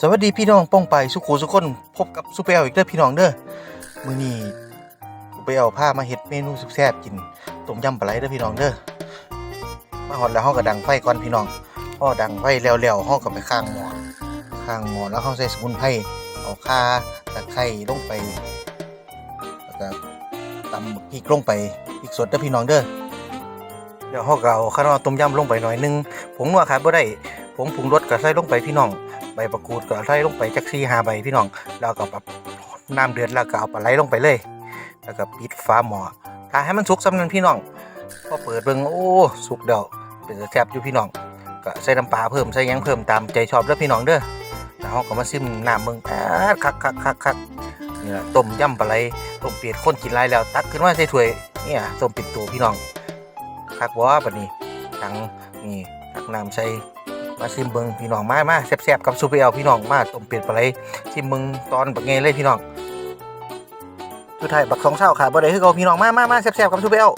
สวัสดีพี่น้องป้องไปสุขูสุคนพบกับซูเปอร์อีกเด้อพี่น้องเด้อมื้อนี้ซูเปอร์พามาเฮ็ดเมนูสุดแซ่บกินต้มยำปลาไหลเด้อพี่น้องเด้อมาฮอดแล้วเฮาก็ดังไฟก่อนพี่น้องพอดังไฟแล้วๆเฮาก็ไปข้างหม้อข้างหม้อแล้วเฮาใส่สมุนไพรเอาข่าตะไคร้ลงไปแล้วก็ตำพริกลงไปพริกสดเด้อพี่น้องเด้อเดี๋ยวเฮาก็เอาข้าวต้มยำลงไปหน่อยนึงผงนัวขาดบ่ได้ผงปรุงรสก็ใส่ลงไปพี่น้อง ใบประกูดก็ใส่ลงไปจักซี่หาใบพี่น้อง แล้วก็แบบน้ำเดือดแล้วก็เอาปลาไหลลงไปเลย แล้วก็ปิดฝาหม้อถ้าให้มันสุกสำนันพี่น้องพอเปิดเบิ่งโอ้สุกเดยวเป็นแซ่บอยู่พี่น้องก็ใส่น้ำปลาเพิ่มใส่ยังเพิ่มตามใจชอบเด้อพี่น้องเด้อแล้วเราก็มาซิมน้ำเบิ่งแป๊ดคักคักคักคักนี่ล่ะต้มยำปลาไหลต้มเปียดคนกินหลายแล้ว ตักขึ้นมาใส่ถ้วยเนี่ยต้มปิดตัวพี่น้องคักบ่บัดนี้ตังนี่ตักน้ำใส่ มาซิมเบิงพี่น้องมามาแซ่บๆกับซูเปอร์เอลพี่น้องมาต้มเป็ดปลาไหลซิมเบิงตอนบักเงยเลยพี่น้องสุดท้ายบักสองเช้าขาบ่ได้คือเขาพี่น้องมามามาแซ่บๆกับซูเปอร์เอล